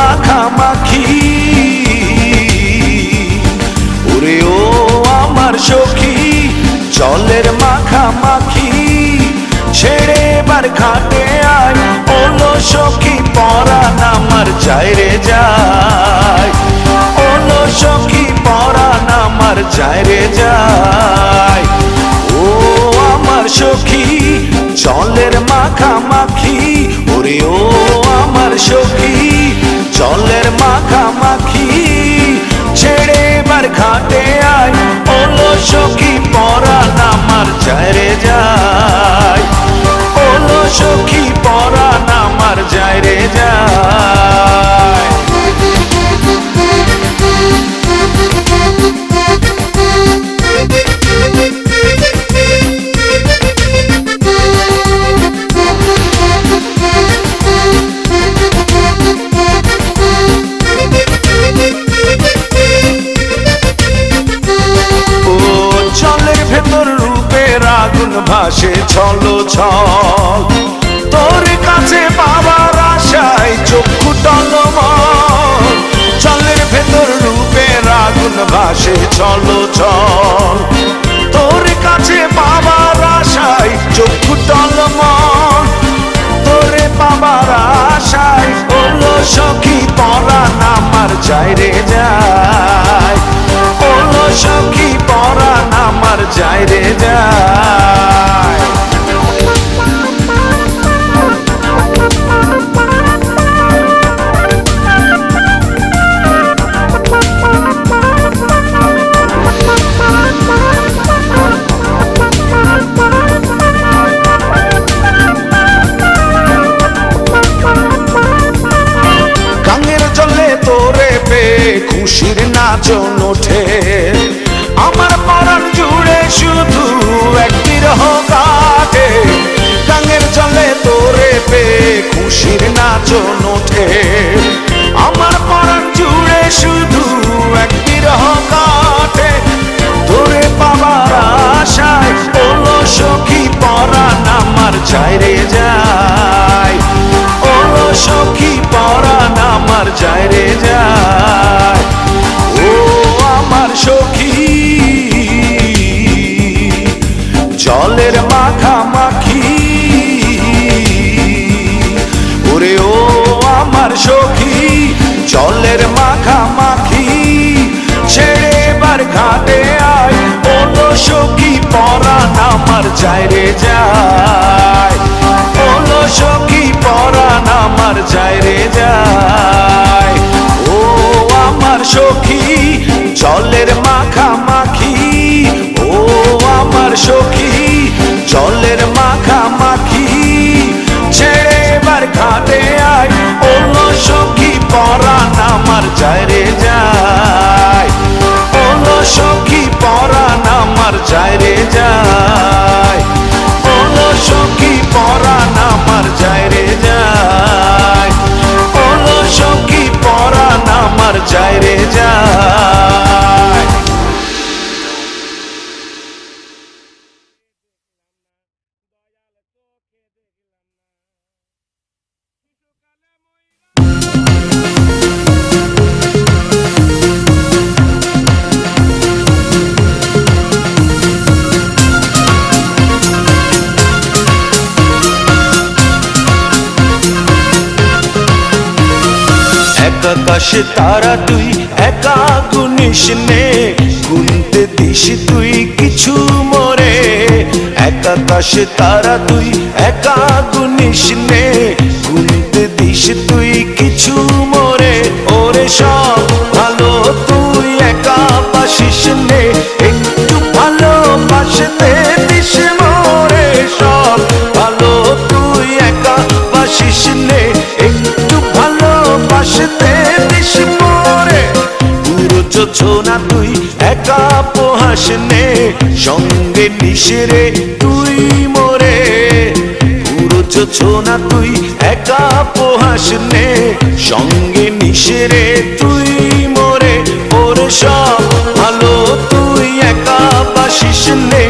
মাখামাখি। ওরে ও আমার সখী, জলের মাখামাখি। ছেড়ে বার খাটে আয় ওলো সখী পরান আমার চাইরে যা। রে যায় ভাসে ছলো, ছল। তোর কাছে বাবার আশায় চক্ষু টলমল। জলের ভেতর রূপের আগুন ভাসে, ছলো, ছল। তোর কাছে বাবার আশায় চক্ষু টলমল। তোরে বাবার আশায় ওলো সখী পরাণ আমার যায় রে যায়। ওলো সখী পরাণ আমার যায় রে যায়। নাচন ওঠে। আমার পরাণ জুড়ে শুধু এক বিরহ কাটে। গাঙের জলে তোরে পে খুশির নাচন ওঠে। আমার পরাণ জুড়ে শুধু এক বিরহ কাটে। তোরে পাবার আশায় ওলো সখী পরাণ আমার যায় রে যায়। ওলো সখী পরাণ আমার যায় জলের মাখামাখি ওরে ও আমার সখী, জলের মাখামাখি ছেড়ে এবার ঘাটে আয়, ও সখী পরা আমার যায় রে যায়। পরাণ আমার যায় রে আকাশে তারা তুই একা গুনিস নে। গুনতে দিস তুই কিছু মরে। একা তাস তারা তুই একা গুনিস নে। গুনতে দিস তুই কিছু মরে। ওরে সব তুই একা পোহাস নে সঙ্গে নিশেরে তুই মরে। পুরো না তুই একা পোহাস নে সঙ্গে নিশেরে তুই মরে। ওর সব ভালো তুই একা পাশিস নে